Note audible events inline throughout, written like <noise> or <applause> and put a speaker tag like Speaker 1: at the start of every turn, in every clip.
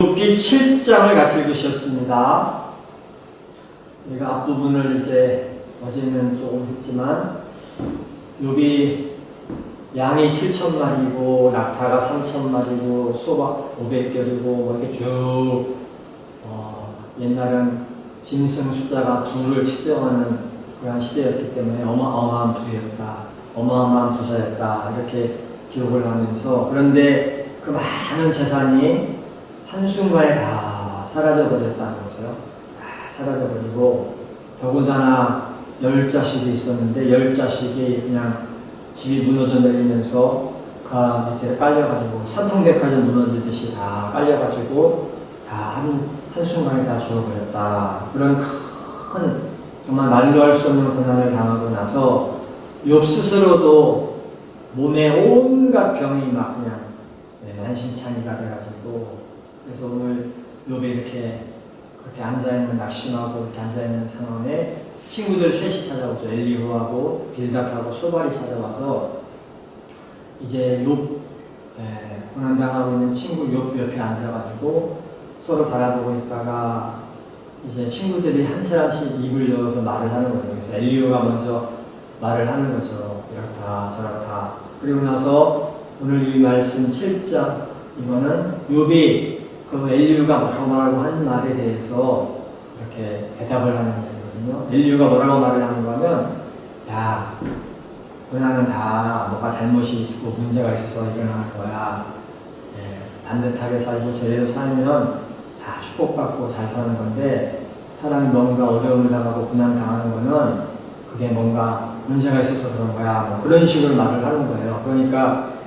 Speaker 1: 욥기 7장을 같이 읽으셨습니다. 우리가 앞부분을 이제 어제는 조금 했지만 욥이 양이 7천 마리고 낙타가 3천 마리고 소가 500결이고 뭐 이렇게 쭉 어, 옛날은 짐승 숫자가 둘을 측정하는 그런 시대였기 때문에 어마어마한 부였다. 어마어마한 부자였다. 이렇게 기록을 하면서 그런데 그 많은 재산이 한순간에 다 사라져버렸다는 것이요. 다 사라져버리고 더군다나 열 자식이 있었는데 열 자식이 그냥 집이 무너져 내리면서 그 밑에 깔려가지고 산통백화점 무너지듯이 다 깔려가지고 다 한, 한순간에 다 죽어버렸다. 그런 큰 정말 말로 할 수 없는 고난을 당하고 나서 욥 스스로도 몸에 온갖 병이 막 그냥 네, 만신창이가 돼가지고 그래서 오늘 욥에 이렇게 그렇게 앉아있는 낙심하고 이렇게 앉아있는 상황에 친구들 셋이 찾아오죠. 엘리후하고 빌닥하고 소발이 찾아와서 이제 욥 예, 고난당하고 있는 친구 욥 옆에 앉아가지고 서로 바라보고 있다가 이제 친구들이 한 사람씩 입을 열어서 말을 하는 거죠. 그래서 엘리후가 먼저 말을 하는 거죠. 이렇다 저렇다. 그리고 나서 오늘 이 말씀 7장 이거는 욥이 그 엘리후가 뭐라고 말하고 하는 말에 대해서 이렇게 대답을 하는 거거든요. 엘리후가 뭐라고 말을 하는가 하면 야 고난은 다 뭐가 잘못이 있고 문제가 있어서 일어나는 거야. 예, 반듯하게 살고 제대로 살면 다 축복받고 잘 사는 건데 사람이 뭔가 어려움을 당하고 고난 당하는 거는 그게 뭔가 문제가 있어서 그런 거야. 뭐 그런 식으로 말을 하는 거예요. 그러니까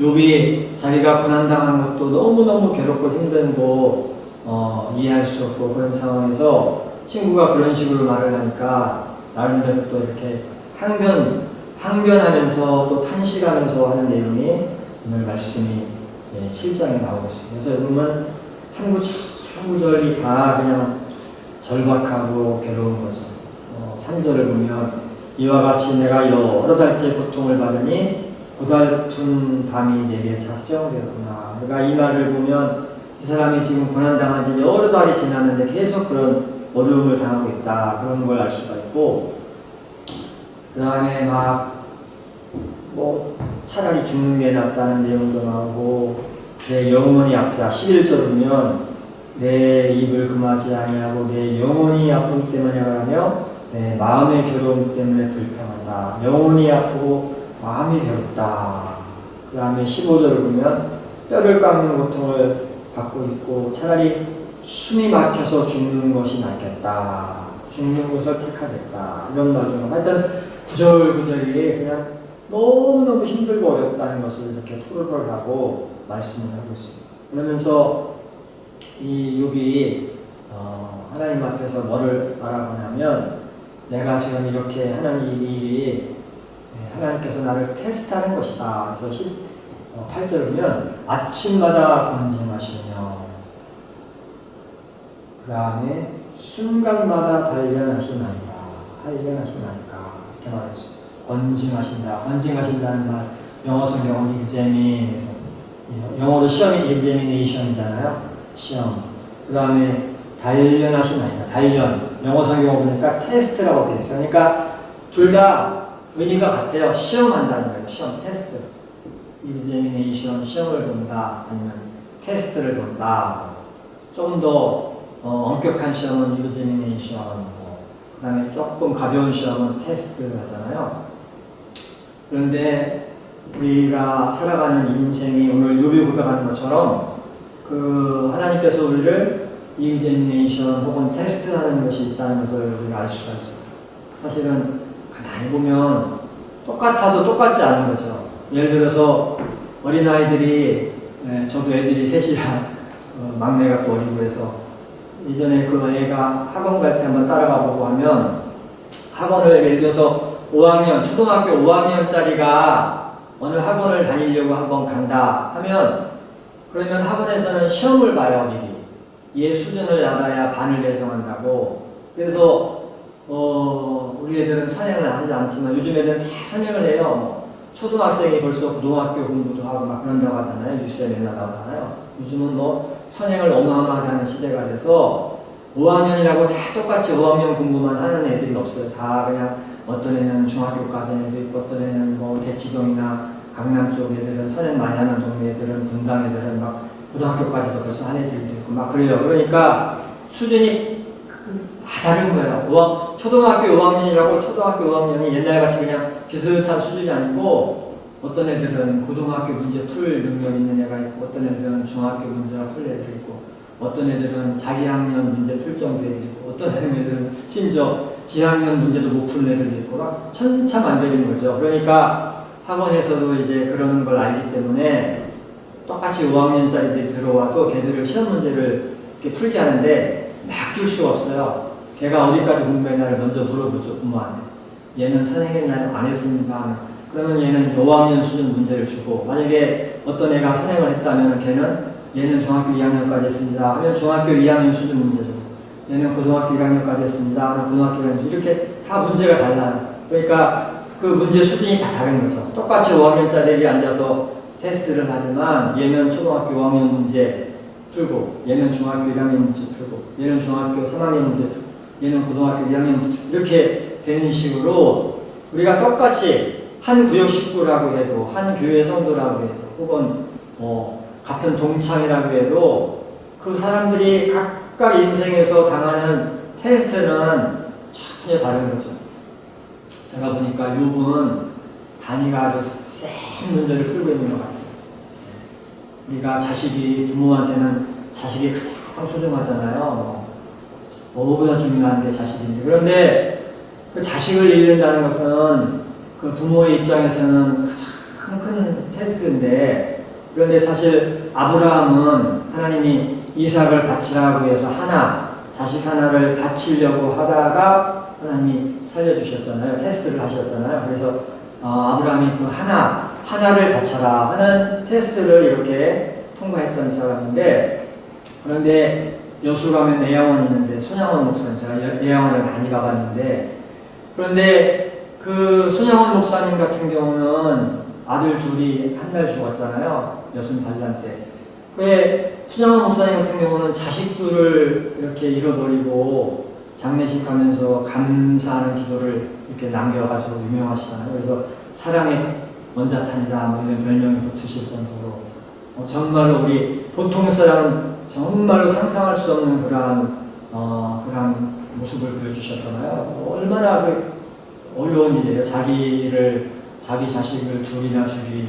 Speaker 1: 욥이 자기가 고난당한 것도 너무너무 괴롭고 힘들고 어, 이해할 수 없고 그런 상황에서 친구가 그런 식으로 말을 하니까 나름대로 또 이렇게 항변, 항변하면서 또 탄식하면서 하는 내용이 오늘 말씀이 예, 7장에 나오고 있습니다. 그래서 여러분은 한 구절, 한 구절이 다 그냥 절박하고 괴로운 거죠. 어, 3절을 보면 이와 같이 내가 여러 달째 고통을 받으니 고달픈 밤이 내게 작정되었구나. 그러니까 이 말을 보면 이 사람이 지금 고난당한 지 여러 달이 지났는데 계속 그런 어려움을 당하고 있다. 그런 걸 알 수가 있고, 그 다음에 막, 뭐, 차라리 죽는 게 낫다는 내용도 나오고, 내 영혼이 아프다. 11절 보면, 내 입을 금하지 아니하고 내 영혼이 아픔 때문에 하며 내 마음의 괴로움 때문에 불평한다. 영혼이 아프고 마음이 괴롭다. 그 다음에 15절을 보면 뼈를 깎는 고통을 받고 있고 차라리 숨이 막혀서 죽는 것이 낫겠다. 죽는 것을 택하겠다. 이런 말좀 하여튼 구절구절이 그냥 너무너무 힘들고 어렵다는 것을 이렇게 토로를 하고 말씀을 하고 있습니다. 그러면서 이 욥이 어, 하나님 앞에서 뭐를 말하고나면 내가 지금 이렇게 하는 이 일이 예, 하나님께서 나를 테스트하는 것이다. 그래서 10, 어, 8절 보면 아침마다 건징하시며 그 다음에 순간마다 단련하시나이다. 단련하시나이다. 이렇게 말했습니다. 건징하신다. 건징하신다는 말 영어 성경은 examin에서 영어로 시험이 examination이잖아요. 시험. 그 다음에 단련하시나이다. 단련. 영어 성경 보니까 테스트라고 되어 있어요. 그러니까 둘다 의미가 같아요. 시험한다는 거예요. 시험, 테스트. examination, 시험을 본다. 아니면 테스트를 본다. 좀더 어, 엄격한 시험은 examination. 뭐. 그 다음에 조금 가벼운 시험은 테스트 하잖아요. 그런데 우리가 살아가는 인생이 오늘 요비 고백하는 것처럼 그 하나님께서 우리를 이그제미네이션 혹은 테스트하는 것이 있다는 것을 우리가 알 수가 있어요. 사실은 가만히 보면 똑같아도 똑같지 않은 거죠. 예를 들어서 어린아이들이 예, 저도 애들이 셋이라 어, 막내가 또 어리고 해서 이전에 그 애가 학원 갈 때 한번 따라가 보고 하면 학원을 예를 들어서 5학년, 초등학교 5학년짜리가 어느 학원을 다니려고 한번 간다 하면 그러면 학원에서는 시험을 봐요, 미리. 얘 수준을 알아야 반을 배정한다고. 그래서, 애들은 선행을 하지 않지만 요즘 애들은 다 선행을 해요. 뭐 초등학생이 벌써 고등학교 공부도 하고 막 그런다고 하잖아요. 뉴스에 맨날 나오잖아요. 요즘은 뭐 선행을 어마어마하게 하는 시대가 돼서 5학년이라고 다 똑같이 5학년 공부만 하는 애들이 없어요. 다 그냥 어떤 애는 중학교까지 하는 애도 있고 어떤 애는 뭐 대치동이나 강남 쪽 애들은 선행 많이 하는 동네 애들은 분당 애들은 막 고등학교까지도 벌써 한 애들도 있고 막 그래요. 그러니까 수준이 다 다른 거예요. 초등학교 5학년이라고 초등학교 5학년이 옛날같이 그냥 비슷한 수준이 아니고 어떤 애들은 고등학교 문제 풀 능력 있는 애가 있고 어떤 애들은 중학교 문제가 풀 애들 있고 어떤 애들은 자기 학년 문제 풀 정도 애들 있고 어떤 애들은 심지어 지학년 문제도 못 푸는 애들도 있고 막 천차만별인 거죠. 그러니까 학원에서도 이제 그런 걸 알기 때문에 똑같이 5학년짜리들이 들어와도 걔들을 시험 문제를 풀게 하는데 맡길 수가 없어요. 걔가 어디까지 공부했나를 먼저 물어보죠, 부모한테. 얘는 선행했나요? 안 했습니다. 그러면 얘는 5학년 수준 문제를 주고, 만약에 어떤 애가 선행을 했다면 걔는 얘는 중학교 2학년까지 했습니다. 하면 중학교 2학년 수준 문제 주고, 얘는 고등학교 1학년까지 했습니다. 하면 고등학교 1학년 이렇게 다 문제가 달라요. 그러니까 그 문제 수준이 다 다른 거죠. 똑같이 5학년짜리들이 앉아서 테스트를 하지만 얘는 초등학교 5학년 문제 풀고 얘는 중학교 1학년 문제 풀고 얘는 중학교 3학년 문제 풀고 얘는 고등학교 2학년 문제 풀고 이렇게 되는 식으로 우리가 똑같이 한 구역 식구라고 해도 한 교회 성도라고 해도 혹은 뭐 같은 동창이라고 해도 그 사람들이 각각 인생에서 당하는 테스트는 전혀 다른 거죠. 제가 보니까 요분 단위가 아주 센 문제를 풀고 있는 것 같아요. 우리가 자식이 부모한테는 자식이 가장 소중하잖아요. 뭐보다 중요한데 자식인데 그런데 그 자식을 잃는다는 것은 그 부모의 입장에서는 가장 큰 테스트인데 그런데 사실 아브라함은 하나님이 이삭을 바치라고 해서 하나 자식 하나를 바치려고 하다가 하나님이 살려주셨잖아요. 테스트를 하셨잖아요. 그래서 어, 아브라함이 그 하나, 하나를 바쳐라 하는 테스트를 이렇게 통과했던 사람인데, 그런데 여수 가면 내양원 있는데, 손양원 목사님, 제가 여- 내양원을 많이 가봤는데, 그런데 그 손양원 목사님 같은 경우는 아들 둘이 한 달 죽었잖아요. 여순 반란 때. 그 손양원 목사님 같은 경우는 자식들을 이렇게 잃어버리고 장례식 하면서 감사하는 기도를 이렇게 남겨가지고 유명하시잖아요. 그래서 사랑의 원자탄이다 뭐 이런 별명이 붙으실 정도로 어, 정말로 우리 보통 사람은 정말로 상상할 수 없는 그러한 어, 그러한 모습을 보여주셨잖아요. 어, 얼마나 그 어려운 일이에요. 자기를 자기 자식을 둘이나 죽이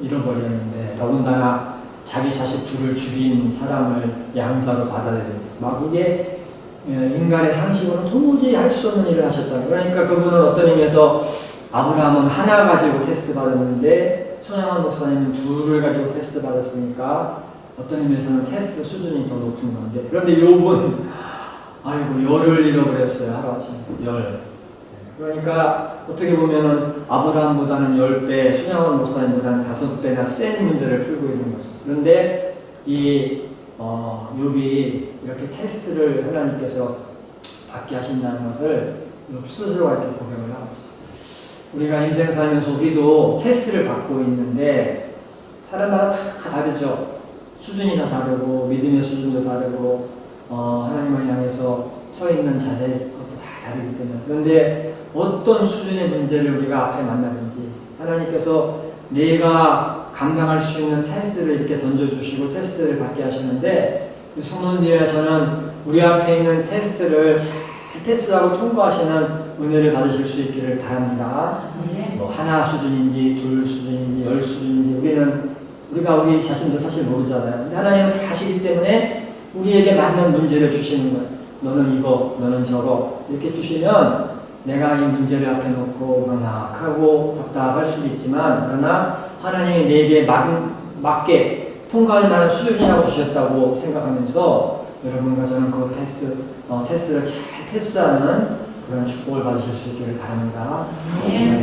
Speaker 1: 잃어버렸는데 더군다나 자기 자식 둘을 죽인 사람을 양자로 받아들이고 막 이게 예, 인간의 상식으로는 도무지 할수 없는 일을 하셨잖아요. 그러니까 그분은 어떤 의미에서 아브라함은 하나 가지고 테스트 받았는데 손양원 목사님은 둘을 가지고 테스트 받았으니까 어떤 의미에서는 테스트 수준이 더 높은 건데 그런데 요분 <laughs> 아이고 열을 잃어버렸어요 하루아침에 열 그러니까 어떻게 보면은 아브라함보다는 10배, 손양원 목사님보다는 5배나 센 문제를 풀고 있는 거죠. 그런데 이 어, 욥이 이렇게 테스트를 하나님께서 받게 하신다는 것을 욥 스스로가 이렇게 고백을 하고 있어요. 우리가 인생 살면서 우리도 테스트를 받고 있는데 사람마다 다 다르죠. 수준이 다 다르고 믿음의 수준도 다르고 어, 하나님을 향해서 서 있는 자세 것도 다 다르기 때문에 그런데 어떤 수준의 문제를 우리가 앞에 만나든지 하나님께서 내가 감당할 수 있는 테스트를 이렇게 던져주시고 테스트를 받게 하셨는데 성도님에서는 우리 앞에 있는 테스트를 잘 패스하고 통과하시는 은혜를 받으실 수 있기를 바랍니다. 뭐 하나 수준인지 둘 수준인지 열 수준인지 우리는 우리가 우리 자신도 사실 모르잖아요. 근데 하나님은 다 아시기 때문에 우리에게 맞는 문제를 주시는 거예요. 너는 이거, 너는 저거 이렇게 주시면 내가 이 문제를 앞에 놓고 막하고 답답할 수도 있지만 그러나 하나님이 내게 맞, 맞게 통과할 만한 수준이라고 주셨다고 생각하면서 여러분과 저는 그 테스트, 어, 테스트를 잘 패스하는 그런 축복을 받으실 수 있기를 바랍니다.
Speaker 2: 네.